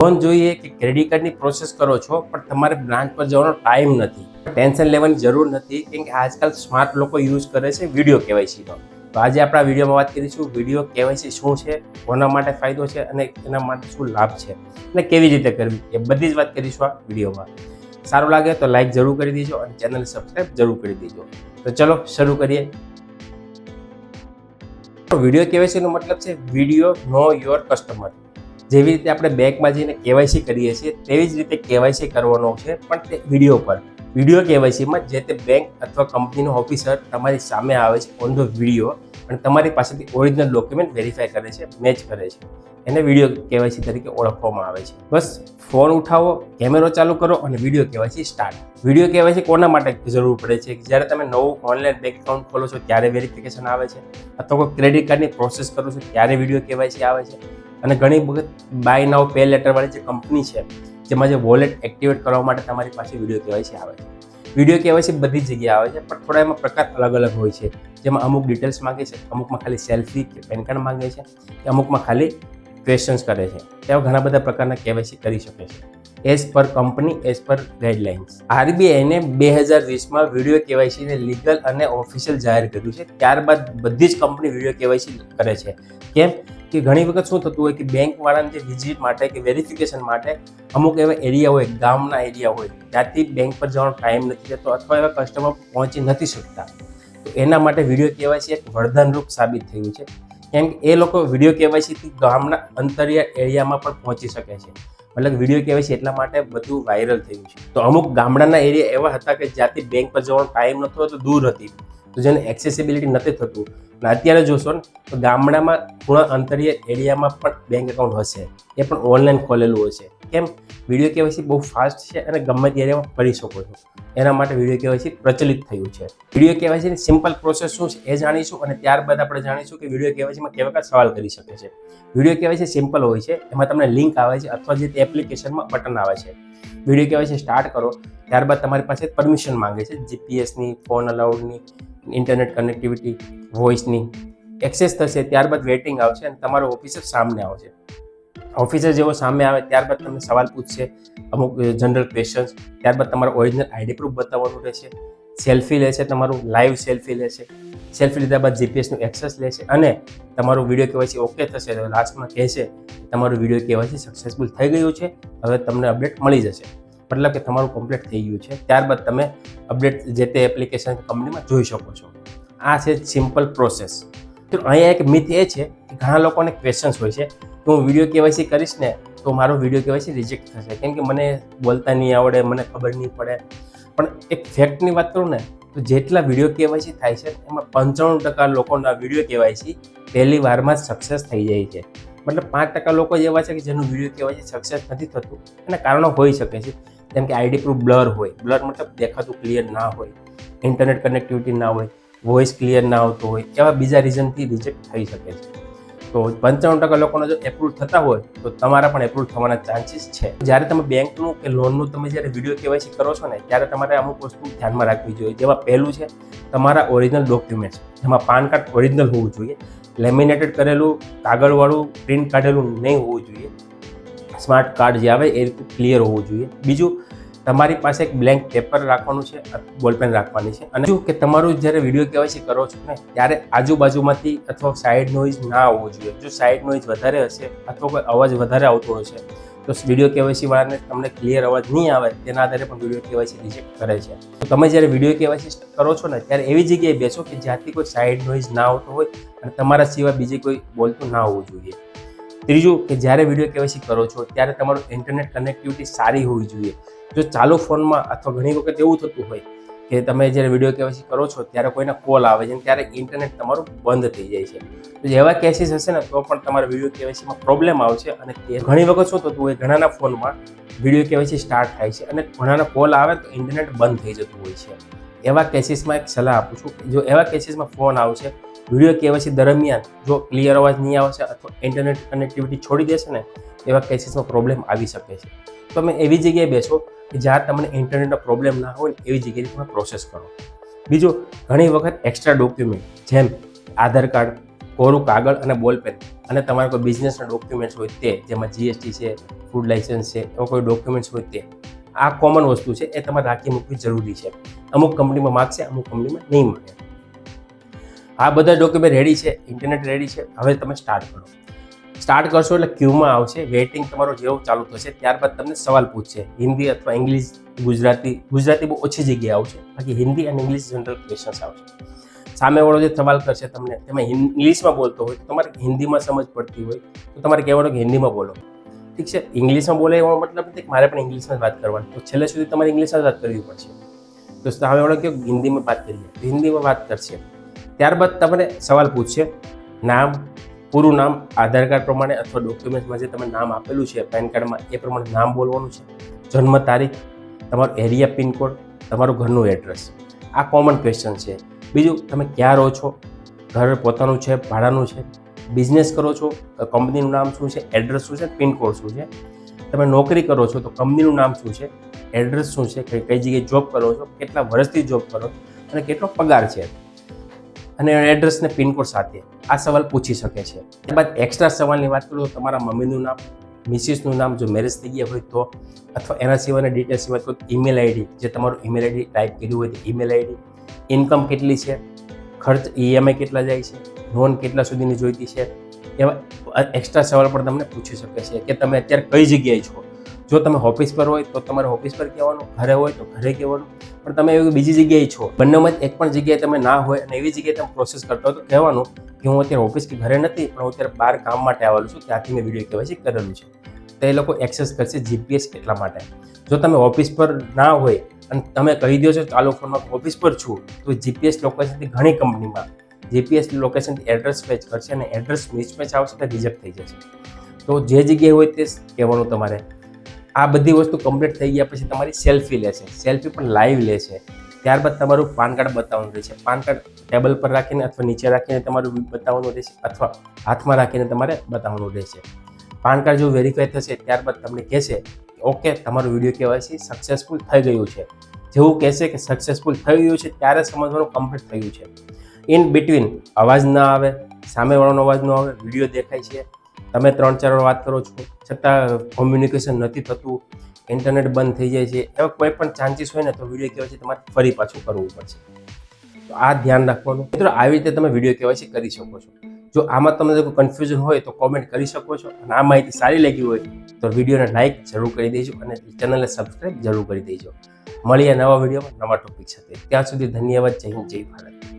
Loan જોઈએ કે credit કાર્ડની પ્રોસેસ કરો છો, પણ તમારે બ્રાન્ચ પર જવાનો ટાઈમ નથી. ટેન્શન લેવાની જરૂર નથી, કેમ કે આજકાલ સ્માર્ટ લોકો યુઝ કરે છે વીડિયો કેવાયસીનો. તો આજે આપણા વિડીયોમાં વાત કરીશું વીડિયો કેવાયસી શું છે, કોના માટે ફાયદો છે અને એના માટે શું લાભ છે. અને કેવી રીતે કરવી, એ બધી જ વાત કરીશું આ વિડીયોમાં સારું લાગે તો લાઈક જરૂર કરી દેજો અને ચેનલ સબસ્ક્રાઈબ જરૂર કરી દેજો. તો ચલો શરૂ કરીએ. વીડિયો કેવાયસીનો મતલબ છે વીડિયો નો યોર કસ્ટમર જેવી રીતે આપણે બેંકમાં જઈને કેવાયસી કરીએ છીએ, તેવી જ રીતે કેવાયસી કરવાનો છે પણ તે વીડિયો પર. વીડિયો કેવાયસીમાં જે તે બેંક અથવા કંપનીનો ઓફિસર તમારી સામે આવે છે ઓન ધ વીડિયો અને તમારી પાસેથી ઓરિજિનલ ડોક્યુમેન્ટ વેરીફાઈ કરે છે મેચ કરે છે. એને વીડિયો કેવાયસી તરીકે ઓળખવામાં આવે છે. બસ, ફોન ઉઠાવો, કેમેરો ચાલુ કરો અને video KYC start video KYC કોના માટે જરૂર પડે છે? જ્યારે તમે નવું ઓનલાઈન બેંક એકાઉન્ટ ખોલો છો, ત્યારે વેરિફિકેશન આવે છે? અથવા કોઈ ક્રેડિટ કાર્ડની પ્રોસેસ કરો છો, ત્યારે વીડિયો કેવાયસી આવે છે? અને ઘણી વખત બાય નાવ પે લેટરવાળી જે કંપની છે, જેમાં જે વોલેટ એક્ટિવેટ કરવા માટે તમારી પાસે વીડિયો કેવાયસી આવે છે. વીડિયો કેવાયસી બધી જગ્યાએ આવે છે, પણ થોડા એમાં પ્રકાર અલગ અલગ હોય છે. જેમાં અમુક ડિટેલ્સ માંગે છે, અમુકમાં ખાલી સેલ્ફી કે પેન કાર્ડ માંગે છે, કે અમુકમાં ખાલી ક્વેશ્ચન્સ કરે છે. તેવા ઘણા બધા પ્રકારના કેવાયસી કરી શકે છે. As per company, as per guidelines. આરબીઆઈને બે હજાર વીસમાં વીડિયો કેવાયસીને લીગલ અને ઓફિશિયલ જાહેર કર્યું છે. ત્યારબાદ બધી જ કંપની વીડિયો કેવાયસી કરે છે. કેમ કે ઘણી વખત શું થતું હોય કે બેંકવાળાને જે વિઝિટ માટે કે વેરિફિકેશન માટે અમુક એવા એરિયા હોય, ગામના એરિયા હોય, ત્યાંથી બેંક પર જવાનો ટાઈમ નથી રહેતો અથવા એવા કસ્ટમર પહોંચી નથી શકતા. તો એના માટે વીડિયો કેવાયસી એક વરદાનરૂપ સાબિત થયું છે. કેમ કે એ લોકો વીડિયો કેવાયસીથી ગામના અંતરિયા એરિયામાં પણ પહોંચી શકે છે. મતલબ વીડિયો કેવાયસી એટલા માટે બધું વાયરલ થયું છે. તો અમુક ગામડાના એરિયા એવા હતા કે જ્યાંથી બેંક પર જવાનો ટાઈમ નહોતો તો દૂર હતી. તો જેને એક્સેસિબિલિટી નથી થતું અત્યારે જોશો ને, તો ગામડામાં થોડા અંતરીય એરિયામાં પણ બેંક એકાઉન્ટ હશે. એ પણ ઓનલાઈન ખોલેલું હશે કેમ? વીડિયો કેવાયસી બહુ ફાસ્ટ છે અને ગમે તે એરિયામાં કરી શકો છો. એના માટે વીડિયો કેવાયસી પ્રચલિત થયું છે. વીડિયો કેવાયસીની સિમ્પલ પ્રોસેસ શું છે એ જાણીશું અને ત્યારબાદ આપણે જાણીશું કે વીડિયો કેવાયસીમાં કેવા કેવા સવાલ કરી શકે છે. વીડિયો કેવાયસી સિમ્પલ હોય છે. એમાં તમને લિંક આવે છે અથવા જે તે એપ્લિકેશનમાં બટન આવે છે. વીડિયો કેવાયસી સ્ટાર્ટ કરો. ત્યારબાદ તમારી પાસે પરમિશન માંગે છે. જીપીએસની ફોન અલાઉડની ઇન્ટરનેટ કનેક્ટિવિટી વોઇસની એક્સેસ થશે, ત્યારબાદ વેટિંગ આવશે અને તમારો ઓફિસર સામે આવશે. ઓફિસર જેવો સામે આવે, ત્યારબાદ તમને સવાલ પૂછશે, અમુક જનરલ ક્વેશ્ચન્સ ત્યારબાદ તમારો ઓરિજિનલ આઈડી પ્રૂફ બતાવવાનું રહેશે સેલ્ફી લેશે તમારું લાઈવ સેલ્ફી લેશે સેલ્ફી લીધા બાદ જીપીએસનું એક્સેસ લેશે અને તમારું વીડિયો કેવાયસી ઓકે થશે લાસ્ટમાં કહેશે તમારું વીડિયો કેવાયસી સક્સેસફુલ થઈ ગયું છે, હવે તમને અપડેટ મળી જશે. મતલબ કે તમારું કમ્પ્લીટ થઈ ગયું છે. ત્યારબાદ તમે અપડેટ જે તે એપ્લિકેશન કંપનીમાં જોઈ શકો છો. આ છે સિમ્પલ પ્રોસેસ તો અહીંયા એક મિથ એ છે કે ઘણા લોકોને ક્વેશ્ચન્સ હોય છે. કે હું વીડિયો કેવાયસી કરીશ ને, તો મારો વીડિયો કેવાયસી રિજેક્ટ થશે. કેમ કે મને બોલતા નહીં આવડે, મને ખબર નહીં પડે. પણ એક ફેક્ટની વાત કરું ને, તો જેટલા વીડિયો કેવાયસી થાય છે, એમાં પંચાણું ટકા લોકોના વીડિયો કેવાયસી પહેલી વારમાં જ સક્સેસ થઈ જાય છે. મતલબ પાંચ ટકા લોકો એવા છે કે જેનું વીડિયો કેવાયસી સક્સેસ નથી થતું. એના કારણો હોઈ શકે છે. જેમ કે આઈડી પ્રૂફ બ્લર હોય બ્લર મતલબ દેખાતું ક્લિયર ના હોય ઇન્ટરનેટ કનેક્ટિવિટી ના હોય વોઇસ ક્લિયર ના આવતો હોય, એવા બીજા રીઝનથી રિજેક્ટ થઈ શકે છે. તો પંચાવન ટકા લોકોનો જો એપ્રુવ થતા હોય, તો તમારા પણ એપ્રુવ થવાના ચાન્સીસ છે. જ્યારે તમે બેંકનું કે લોનનું તમે જ્યારે વીડિયો કેવાયસી કરો છો ને, ત્યારે તમારે અમુક વસ્તુ ધ્યાનમાં રાખવી જોઈએ. જેમાં પહેલું છે, તમારા ઓરિજિનલ ડોક્યુમેન્ટ્સ જેમાં પાન કાર્ડ ઓરિજિનલ હોવું જોઈએ. લેમિનેટેડ કરેલું કાગળવાળું પ્રિન્ટ કાઢેલું નહીં હોવું જોઈએ. સ્માર્ટ કાર્ડ જે આવે એ રીતે ક્લિયર હોવું જોઈએ. બીજું, તમારી પાસે એક બ્લેન્ક પેપર રાખવાનું છે બોલપેન રાખવાની છે. અને શું કે તમારું જ્યારે વીડિયો કેવાયસી કરો છો ને, ત્યારે આજુબાજુમાંથી અથવા સાઈડ નોઇઝ ના હોવો જોઈએ. જો સાઈડ નોઇઝ વધારે હશે અથવા કોઈ અવાજ વધારે આવતો હશે, તો વીડિયો કેવાયસી વાળાને તમને ક્લિયર અવાજ નહીં આવે, તેના આધારે પણ વીડિયો કેવાયસી રિજેક્ટ કરે છે. તો તમે જ્યારે વીડિયો કેવાયસી કરો છો ને, ત્યારે એવી જગ્યાએ બેસો કે જ્યાંથી કોઈ સાઈડ નોઇઝ ના આવતો હોય અને તમારા સિવાય બીજી કોઈ બોલતું ના હોવું જોઈએ. ત્રીજું કે જ્યારે વીડિયો કેવાયસી કરો છો, ત્યારે તમારું ઇન્ટરનેટ કનેક્ટિવિટી સારી હોવી જોઈએ. જો ચાલુ ફોનમાં અથવા ઘણી વખત એવું થતું હોય કે તમે જ્યારે વીડિયો કેવાયસી કરો છો, ત્યારે કોઈના કોલ આવે છે ત્યારે ઇન્ટરનેટ તમારું બંધ થઈ જાય છે. તો એવા કેસીસ હશે ને, તો પણ તમારા વીડિયો કેવાયસીમાં પ્રોબ્લેમ આવશે અને તે ઘણી વખત શું થતું હોય, ઘણાના ફોનમાં વીડિયો કેવાયસી સ્ટાર્ટ થાય છે અને ઘણાના કોલ આવે તો ઇન્ટરનેટ બંધ થઈ જતું હોય છે. એવા કેસીસમાં એક સલાહ આપું છું જો એવા કેસીસમાં ફોન આવશે વીડિયો કેવાયસી દરમિયાન જો ક્લિયર અવાજ નહીં આવશે અથવા ઇન્ટરનેટ કનેક્ટિવિટી છોડી દેશે ને, એવા કેસીસમાં પ્રોબ્લેમ આવી શકે છે. તમે એવી જગ્યાએ બેસો કે જ્યાં તમને ઇન્ટરનેટનો પ્રોબ્લેમ ના હોય, એવી જગ્યાએ તમે પ્રોસેસ કરો. બીજું, ઘણી વખત એક્સ્ટ્રા ડોક્યુમેન્ટ જેમ આધાર કાર્ડ, કોરું કાગળ અને બોલપેન અને તમારા કોઈ બિઝનેસના ડોક્યુમેન્ટ્સ હોય તે, જેમાં જીએસટી છે ફૂડ લાઇસન્સ છે, એવા કોઈ ડોક્યુમેન્ટ્સ હોય તે, આ કોમન વસ્તુ છે, એ તમારે રાખી મૂકવી જરૂરી છે. અમુક કંપનીમાં માગશે, અમુક કંપનીમાં નહીં માગે. આ બધા ડોક્યુમેન્ટ રેડી છે ઇન્ટરનેટ રેડી છે. હવે તમે સ્ટાર્ટ કરો. સ્ટાર્ટ કરશો એટલે ક્યુમાં આવશે. વેઇટિંગ તમારો જેવો ચાલુ થશે. ત્યારબાદ તમને સવાલ પૂછશે, હિન્દી અથવા ઇંગ્લિશ ગુજરાતી ગુજરાતી બહુ ઓછી જગ્યાએ આવશે. બાકી હિન્દી અને ઇંગ્લિશ જનરલ ક્વેશ્ચન્સ આવશે. સામેવાળો જે સવાલ કરશે તમને, તમે ઇંગ્લિશમાં બોલતો હોય તો તમારે હિન્દીમાં સમજ પડતી હોય તો તમારે કહેવાનું કે હિન્દીમાં બોલો. ઠીક છે? ઇંગ્લિશમાં બોલે એવો મતલબ નથી મારે પણ ઇંગ્લિશમાં જ વાત કરવાની. તો છેલ્લે સુધી તમારે ઇંગ્લિશમાં જ વાત કરવી પડશે. તો સામેવાળો કે હિન્દીમાં વાત કરીએ. તો હિન્દીમાં વાત કરશે. ત્યારબાદ તમને સવાલ પૂછશે નામ, પૂરું નામ, આધાર કાર્ડ પ્રમાણે અથવા ડોક્યુમેન્ટમાં જે તમે નામ આપેલું છે પેન કાર્ડમાં એ પ્રમાણે નામ બોલવાનું છે. જન્મ તારીખ, તમારો એરિયા પિનકોડ તમારું ઘરનું એડ્રેસ આ કોમન ક્વેશ્ચન છે. બીજું, તમે ક્યાં રહો છો? ઘર પોતાનું છે, ભાડાનું છે? બિઝનેસ કરો છો? કંપનીનું નામ શું છે? એડ્રેસ શું છે? પિનકોડ શું છે? તમે નોકરી કરો છો, તો કંપનીનું નામ શું છે? એડ્રેસ શું છે? કઈ કઈ જગ્યાએ જોબ કરો છો? કેટલા વર્ષથી જોબ કરો અને કેટલો પગાર છે? અને એડ્રેસ ને પિનકોડ સાથે આ સવાલ પૂછી શકે છે. ત્યારબાદ એક્સ્ટ્રા સવાલની વાત કરું તો તમારા મમ્મીનું નામ મિસિસનું નામ, જો મેરેજ થઈ ગયા હોય તો, અથવા એના સિવાયના ડિટેલ સિવાય કોઈ ઈમેલ આઈડી જે તમારું ઈમેલ આઈડી ટાઈપ કર્યું હોય તો ઈમેલ આઈડી ઇન્કમ કેટલી છે? ખર્ચ ઈએમઆઈ કેટલા જાય છે? લોન કેટલા સુધીની જોઈતી છે? એવા એક્સ્ટ્રા સવાલ પણ તમને પૂછી શકે છે કે તમે અત્યારે કઈ જગ્યાએ છો? જો તમે ઓફિસ પર હોય તો તમારે ઓફિસ પર કહેવાનું, ઘરે હોય તો ઘરે કહેવાનું, પણ તમે એવી બીજી જગ્યાએ છો, બંનેમાં એક પણ જગ્યાએ તમે ના હોય અને એવી જગ્યાએ તમે પ્રોસેસ કરતા હોય તો કહેવાનું કે હું અત્યારે ઓફિસ કે ઘરે નથી, પણ હું અત્યારે બહાર કામ માટે આવેલું છું, ત્યાંથી મેં વીડિયો કેવાયસી કરેલું છે. તો એ લોકો એક્સેસ કરશે જીપીએસ એટલા માટે. જો તમે ઓફિસ પર ના હોય અને તમે કહી દો છો ચાલુ ફોનમાં ઓફિસ પર છું, તો જીપીએસ લોકેશનથી ઘણી કંપનીમાં જીપીએસ લોકેશનથી એડ્રેસ ફેચ કરશે અને એડ્રેસ મિસમેચ આવશે તો રિજેક્ટ થઈ જશે. તો જે જગ્યાએ હોય તે કહેવાનું તમારે. આ બધી વસ્તુ કમ્પ્લીટ થઈ ગયા પછી તમારી સેલ્ફી લેશે સેલ્ફી પણ લાઈવ લેશે ત્યારબાદ તમારું પાન કાર્ડ બતાવવાનું રહેશે. પાન કાર્ડ ટેબલ પર રાખીને અથવા નીચે રાખીને તમારું બતાવવાનું રહેશે અથવા હાથમાં રાખીને તમારે બતાવવાનું રહેશે. પાન કાર્ડ જો વેરીફાઈ થશે, ત્યારબાદ તમને કહેશે ઓકે, તમારું વીડિયો કેવાયસી સક્સેસફુલ થઈ ગયું છે. જેવું કહેશે કે સક્સેસફુલ થઈ ગયું છે, ત્યારે સમજવાનું કમ્પ્લીટ થયું છે. ઇન બિટવીન અવાજ ના આવે, સામેવાળાનો અવાજ ન આવે વીડિયો દેખાય છે. તમે ત્રણ ચાર વાર વાત કરો છો, છતાં કોમ્યુનિકેશન નથી થતું ઇન્ટરનેટ બંધ થઈ જાય છે, એવા કોઈ પણ ચાન્સીસ હોય ને તો વીડિયો કહેવાય છે, તમારે ફરી પાછું કરવું પડશે. તો આ ધ્યાન રાખવાનું. મિત્રો, આવી રીતે તમે વીડિયો કેવાયસી કરી શકો છો. જો આમાં તમને કોઈ કન્ફ્યુઝન હોય તો કોમેન્ટ કરી શકો છો. અને આ માહિતી સારી લાગી હોય તો વિડીયોને લાઇક જરૂર કરી દેજો અને ચેનલને સબસ્ક્રાઈબ જરૂર કરી દેજો. મળીએ નવા વિડીયોમાં નવા ટોપિક સાથે. ત્યાં સુધી ધન્યવાદ. જય હિન્દ, જય ભારત.